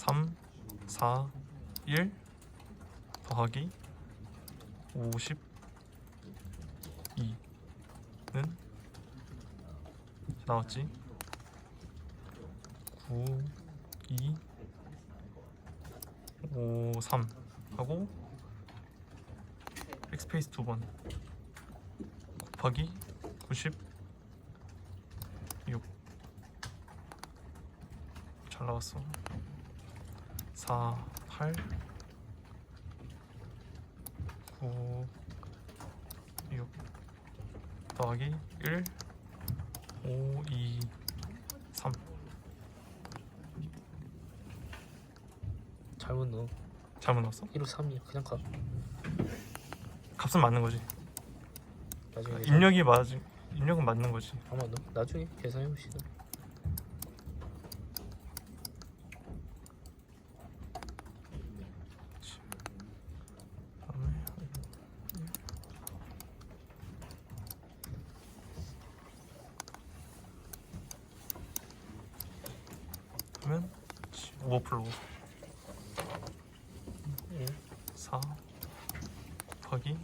3 4 1 더하기 52는 나왔지? 9 2 5 3 하고 백스페이스 두 번 곱하기 96잘 나왔어 4 8 9 6 더하기 1 5 2 3 잘못 넣어. 잘못 넣었어? 1호 3이야. 그냥 가. 값은 맞는 거지 나중에 계산- 아, 입력이 맞지 입력은 맞는 거지 아마 너 나중에 계산해 봅시다. 그다음에 그러면 오버플로우 1 4 곱하기